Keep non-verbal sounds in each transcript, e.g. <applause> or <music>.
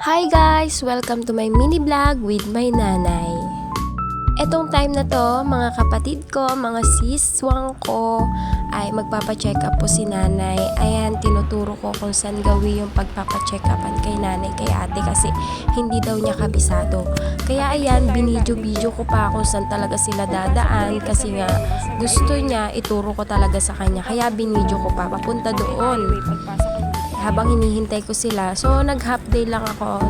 Hi guys! Welcome to my mini vlog with my nanay. Etong time na to, mga kapatid ko, mga siswang ko, ay magpapacheck up po si nanay. Ayan, tinuturo ko kung saan gawin yung pagpapacheck upan kay nanay, kay ate kasi hindi daw niya kabisado. Kaya ayan, binidyo-video ko pa kung saan talaga sila dadaan kasi nga gusto niya ituro ko talaga sa kanya. Kaya binidyo ko pa, papunta doon habang hinihintay ko sila. So, nag-half day lang ako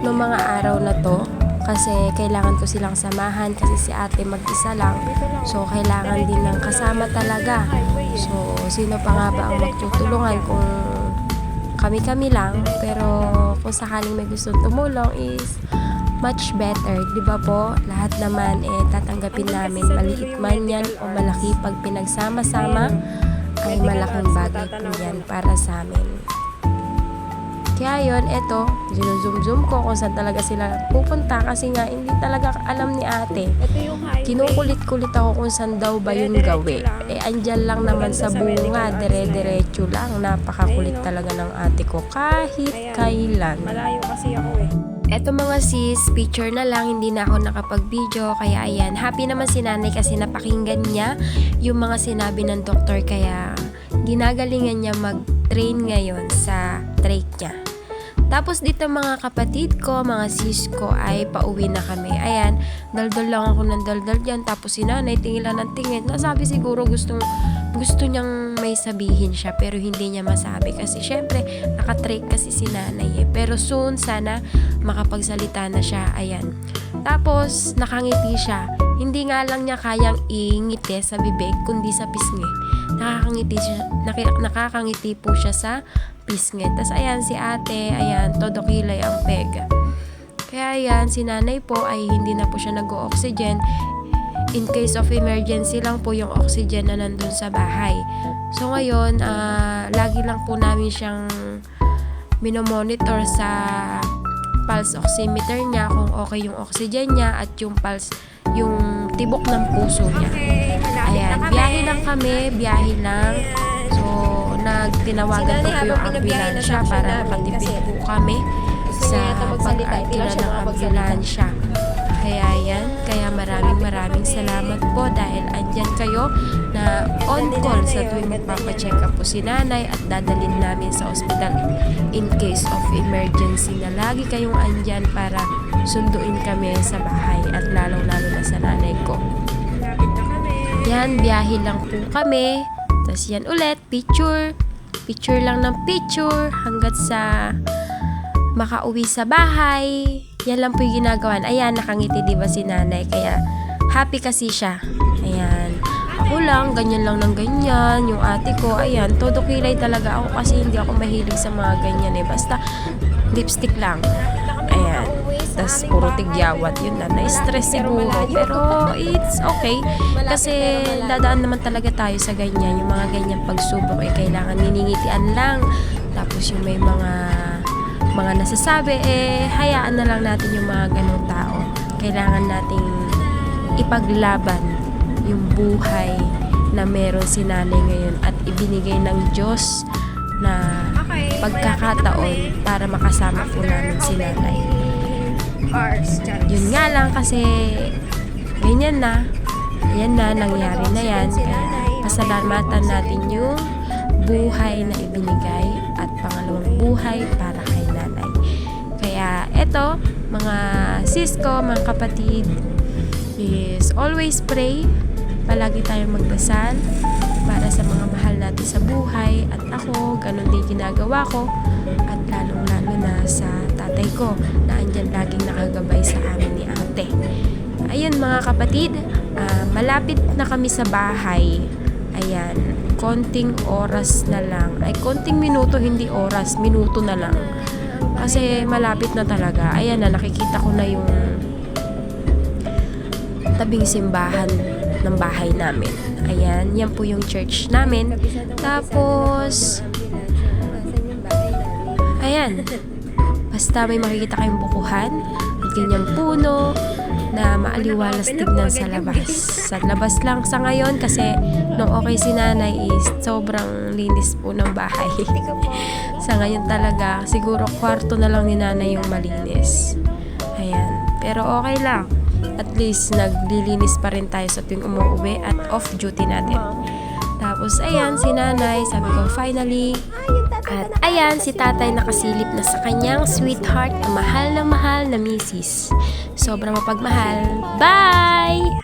noong mga araw na to. Kasi kailangan ko silang samahan kasi si ate mag-isa lang. So, kailangan din ng kasama talaga. So, sino pa nga ba ang magtutulungan kung kami-kami lang. Pero kung sakaling may gustong tumulong is much better. Di ba po? Lahat naman eh tatanggapin namin. Maliit man yan o malaki pag pinagsama-sama ay malaking bagay po yan para sa amin. Kaya yon eto, zoom-zoom ko kung saan talaga sila pupunta kasi nga hindi talaga alam ni ate. Ito yung. Kinukulit-kulit ako kung saan daw ba yun gawi. Eh, andyan lang naman sa bunga, dire-diretso lang. Napakakulit talaga ng ate ko kahit kailan. Malayo kasi ako eh. Eto mga sis, picture na lang, hindi na ako nakapag-video. Kaya ayan, happy naman si nanay kasi napakinggan niya yung mga sinabi ng doktor. Kaya ginagalingan niya mag-train ngayon sa trach niya. Tapos dito mga kapatid ko, mga sis ko ay pauwi na kami. Ayan, daldal lang ako ng daldal dyan. Tapos si nanay tingin lang ng tingin. Nasabi siguro gustong, gusto niyang may sabihin siya pero hindi niya masabi. Kasi syempre, nakatrake kasi si nanay eh. Pero soon, sana makapagsalita na siya. Ayan. Tapos, nakangiti siya. Hindi nga lang niya kayang ingiti sa bibig, kundi sa pisngi. Nakakangiti, siya, nakakangiti po siya sa pisngi. Tapos, ayan, si ate, ayan, todo kilay ang peg. Kaya ayan, si nanay po ay hindi na po siya nag-oxygen. In case of emergency lang po yung oxygen na nandun sa bahay. So ngayon, ah, lagi lang po namin siyang minomonitor sa pulse oximeter niya kung okay yung oxygen niya at yung pulse, yung tibok ng puso niya. Okay, Ayan, na kami. biyahe lang kami, biyahe lang. So, nagtinawagan ko yung ambulansya para makatipid po kami sa siya ng ambulansya. Kaya yan, kaya maraming maraming salamat po dahil andyan kayo na on call sa tuwing magpapacheck up po si nanay at dadalhin namin sa ospital in case of emergency na lagi kayong andyan para sunduin kami sa bahay at lalong-lalo na sa nanay ko. Yan, biyahe lang po kami. Tapos yan ulit, picture. Picture lang ng picture hanggat sa makauwi sa bahay. Yan lang po yung ginagawa. Ayan, nakangiti di ba si nanay? Kaya happy kasi siya. Ayan. Ako lang, ganyan lang ng ganyan. Yung ate ko, ayan, todo kilay talaga ako kasi hindi ako mahilig sa mga ganyan eh. Basta lipstick lang. Ayan. Tapos puro tigyawat. Yun na, na-stress siguro. Pero it's okay. Kasi dadaan naman talaga tayo sa ganyan. Yung mga ganyan pagsubok eh kailangan niningitian lang. Tapos yung may mga mga nasasabi eh hayaan na lang natin yung mga ganong tao. Kailangan nating ipaglaban yung buhay na meron si nanay ngayon at ibinigay ng Diyos na pagkakataon para makasama po namin si nanay. Hours, Charis. Yun nga lang kasi ganyan na. Yan na, nangyari na yan. Kaya pasalamatan natin yung buhay na ibinigay at pangalawang buhay para kay nanay. Kaya eto, mga sis ko, mga kapatid, is always pray. Palagi tayong magdasal para sa mga mahal natin sa buhay. At ako, ganun din ginagawa ko. At lalong-lalo na sa tatay ko na andyan laging nakagabay sa amin ni ate. Ayun mga kapatid, ah, malapit na kami sa bahay. Ayan, konting oras na lang. Ay, konting minuto, hindi oras, minuto na lang. Kasi malapit na talaga. Ayan na, nakikita ko na yung tabing simbahan ng bahay namin. Ayan, yan po yung church namin. Tapos, ayan, basta may makikita kayong bukuhan at ganyang puno na maaliwalas tignan sa labas. Sa labas lang sa ngayon kasi nung okay si nanay is sobrang linis po ng bahay. <laughs> Sa ngayon talaga, siguro kwarto na lang ni nanay yung malinis. Ayan. Pero okay lang. At least naglilinis pa rin tayo sa tuwing umuwi at off duty natin. Tapos ayan, si nanay, sabi ko finally. At ayan, si tatay nakasilip na sa kanyang sweetheart na mahal na mahal na misis. Sobrang mapagmahal. Bye!